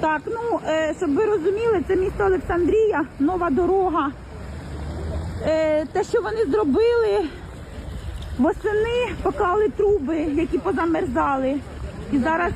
Так, ну е, щоб ви розуміли, це місто Олександрія, нова дорога. Е, те, що вони зробили, восени поклали труби, які позамерзали. І зараз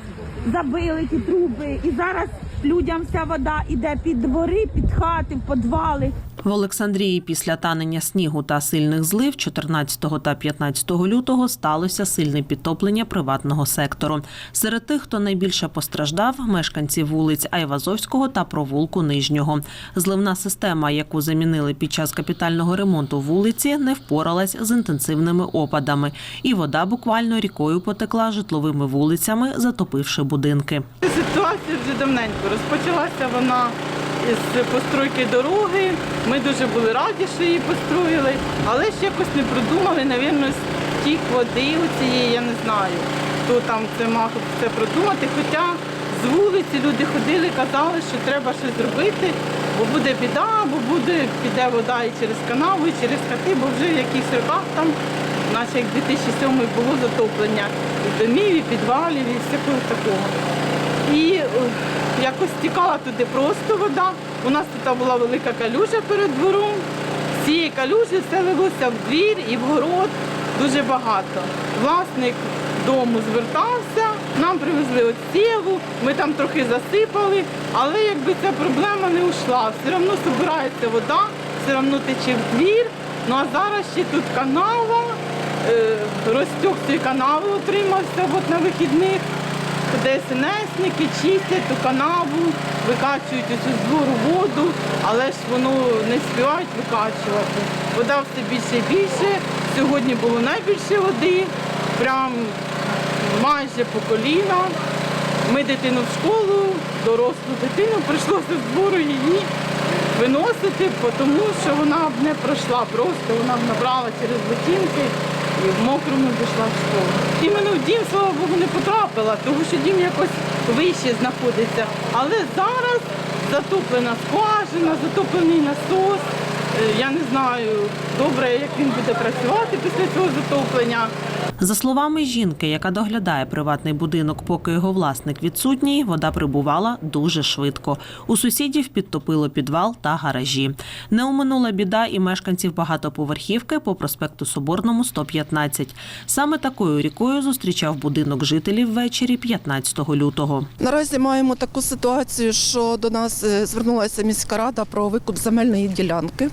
забили ті труби. І зараз людям вся вода йде під двори, під хати, в підвали. В Олександрії після танення снігу та сильних злив 14 та 15 лютого сталося сильне підтоплення приватного сектору. Серед тих, хто найбільше постраждав, мешканці вулиць Айвазовського та провулку Нижнього. Зливна система, яку замінили під час капітального ремонту вулиці, не впоралась з інтенсивними опадами, і вода буквально рікою потекла житловими вулицями, затопивши будинки. Ситуація вже давненько розпочалася вона із постройки дороги. Ми дуже були раді, що її построїли, але ж якось не продумали, навірно, стік води оцієї, я не знаю, хто там це мав це продумати. Хоча з вулиці люди ходили, казали, що треба щось зробити, бо буде біда, бо буде, піде вода і через канаву, і через хати, бо вже в якихось роках там, наче як 2007 було затоплення і домів, і підвалів, і всякого такого. І якось стікала туди просто вода. У нас тут була велика калюжа перед двором. Цієї калюжі все лилося в двір і в город дуже багато. Власник дому звертався, нам привезли оцєву, ми там трохи засипали, але якби ця проблема не ушла. Все одно збирається вода, все одно тече в двір. Ну а зараз ще тут канава, е, розтік цієї канави отримався от на вихідних. ДСНСники чистять ту канаву, викачують цю з двору воду, але ж воно не співають викачувати. Вода все більше і більше. Сьогодні було найбільше води, прям майже по коліна. Ми дитину в школу, дорослу дитину, прийшлося з двору її виносити, тому що вона б не пройшла просто, вона б набрала через ботинки і в мокрому пішла в школу. Іменно в дім, слава Богу, не потрапила, тому що дім якось вище знаходиться. Але зараз затоплена скважина, затоплений насос. Я не знаю, добре, як він буде працювати після цього затоплення. За словами жінки, яка доглядає приватний будинок, поки його власник відсутній, вода прибувала дуже швидко. У сусідів підтопило підвал та гаражі. Не оминула біда і мешканців багатоповерхівки по проспекту Соборному 115. Саме такою рікою зустрічав будинок жителів ввечері 15 лютого. Наразі маємо таку ситуацію, що до нас е, звернулася міська рада про викуп земельної ділянки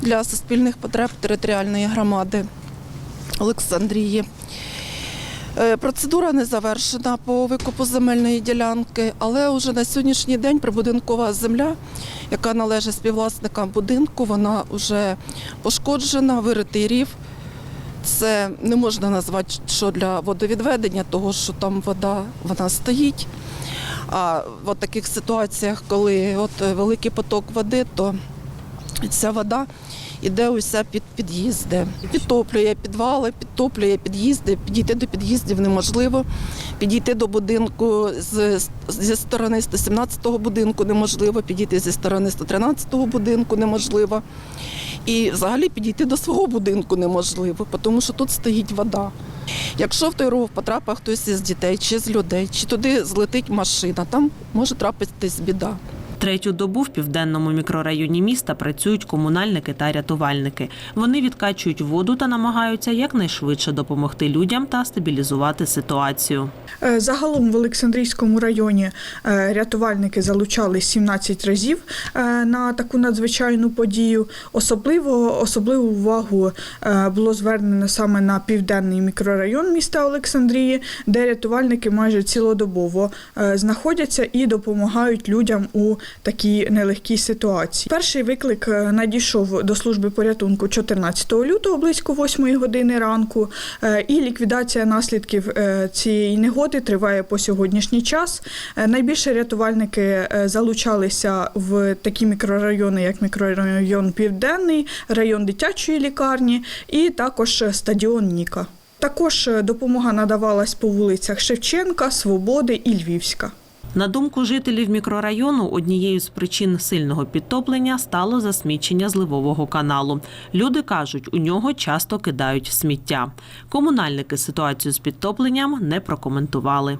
для суспільних потреб територіальної громади Олександрії. Е, Процедура не завершена по викупу земельної ділянки, але вже на сьогоднішній день прибудинкова земля, яка належить співвласникам будинку, вона вже пошкоджена, виритий рів. Це не можна назвати, що для водовідведення, того що там вода вона стоїть. А в таких ситуаціях, коли от великий поток води, то ця вода йде уся під під'їзди. Підтоплює підвали, підтоплює під'їзди. Підійти до під'їздів неможливо. Підійти до будинку з, зі сторони 117-го будинку неможливо, підійти зі сторони 113-го будинку неможливо. І взагалі підійти до свого будинку неможливо, тому що тут стоїть вода. Якщо в той ров потрапив хтось із дітей чи з людей, чи туди злетить машина, там може трапитись біда. Третю добу в південному мікрорайоні міста працюють комунальники та рятувальники. Вони відкачують воду та намагаються якнайшвидше допомогти людям та стабілізувати ситуацію. Е, Загалом в Олександрійському районі е, рятувальники залучали 17 разів е, на таку надзвичайну подію. Особливо особливу увагу було звернено саме на південний мікрорайон міста Олександрії, де рятувальники майже цілодобово знаходяться і допомагають людям у такій нелегкій ситуації. Перший виклик е, надійшов до служби порятунку 14 лютого близько 8 години ранку, е, і ліквідація наслідків е, цієї негоди триває по сьогоднішній час. Найбільше рятувальники залучалися в такі мікрорайони, як мікрорайон Південний, район дитячої лікарні і також стадіон Ніка. Також допомога надавалась по вулицях Шевченка, Свободи і Львівська. На думку жителів мікрорайону, однією з причин сильного підтоплення стало засмічення зливового каналу. Люди кажуть, у нього часто кидають сміття. Комунальники ситуацію з підтопленням не прокоментували.